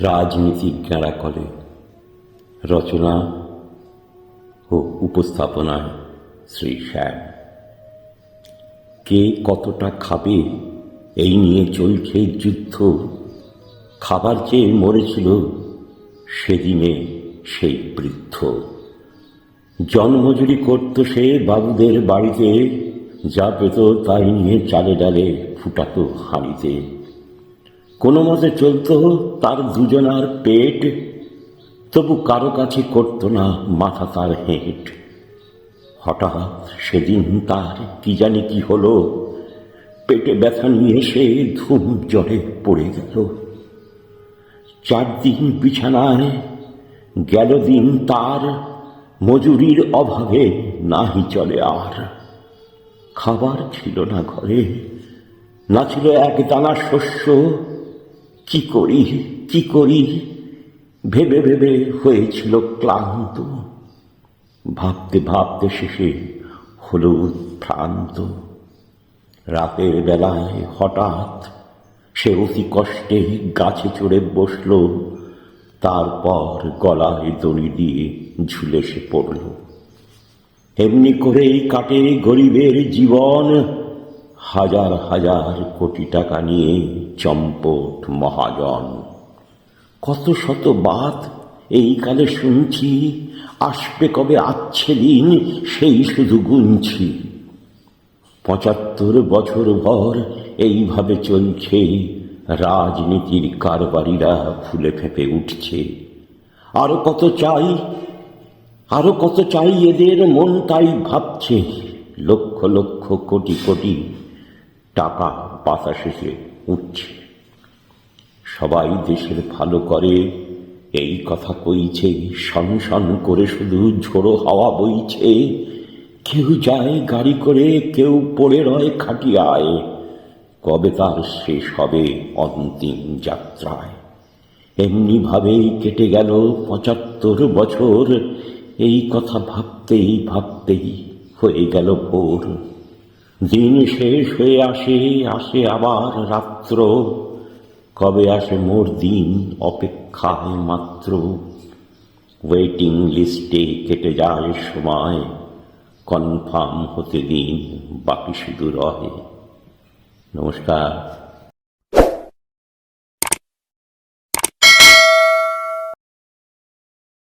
রাজনীতি গেঁড়া করে। রচনা ও উপস্থাপনায় শ্রী শ্যাম। কে কতটা খাবে এই নিয়ে চলছে যুদ্ধ। খাবার চেয়ে মরেছিল সেদিনে সেই বৃদ্ধ। জন্মজুরি করত সে বাবুদের বাড়িতে যা পেত তাই নিয়ে চালে ডালে ফুটাতো হাঁড়িতে। কোনো মতে চলত তার দুজনার পেট, তবু কারও কাছে করত না মাথা তার হেঁট। হঠাৎ সেদিন তার কি জানি কি হলো, পেটে ব্যথা নিয়ে সে ধুম জ্বরে পড়ে গেল। চার দিন বিছানায় গেল দিন তার, মজুরির অভাবে নাহি চলে আর। খাবার ছিল না ঘরে, না ছিল এক দানা শস্য কি করি কি করি? ভেবে ভেবে হয়েছিল ক্লান্ত। ভাবতে ভাবতে শেষে হলো উত্থ্রান্ত রাতের বেলায় হঠাৎ সে অতি কষ্টে গাছে চড়ে বসল, তারপর গলায় দড়ি দিয়ে ঝুলে সে পড়ল। এমনি করেই কাটে গরিবের জীবন হাজার হাজার কোটি টাকা নিয়ে চম্পট মহাজন। কত শত বাত এই কালে শুনছি, আসবে কবে আচ্ছে দিন সেই শুধু গুনছি। পঁচাত্তর বছর ভর এইভাবে চলছে, রাজনীতির কারবারিরা ফুলে ফেপে উঠছে। আরও কত চাই, আরও কত চাই এদের মন তাই ভাবছে, লক্ষ লক্ষ কোটি কোটি টাকা বাতাসে উঠছে। সবাই দেশের ভালো করে, এই কথা কইছে, শন করে শুধু ঝোড়ো হাওয়া বইছে। কেউ যায় গাড়ি করে, কেউ পড়ে রয় খাটিয়ায়। কবে তার শেষ হবে অন্তিম যাত্রায়? এমনি ভাবেই কেটে গেল পঁচাত্তর বছর। এই কথা ভাবতেই ভাবতেই হয়ে গেল ভোর। দিন শেষ হয়ে আসে আসে আবার রাত্র। কবে আসে মোর দিন অপেক্ষায় মাত্র? ওয়েটিং লিস্টে কেটে যায় সময় কনফার্ম হতে দিন বাকি শুধু রহে। নমস্কার।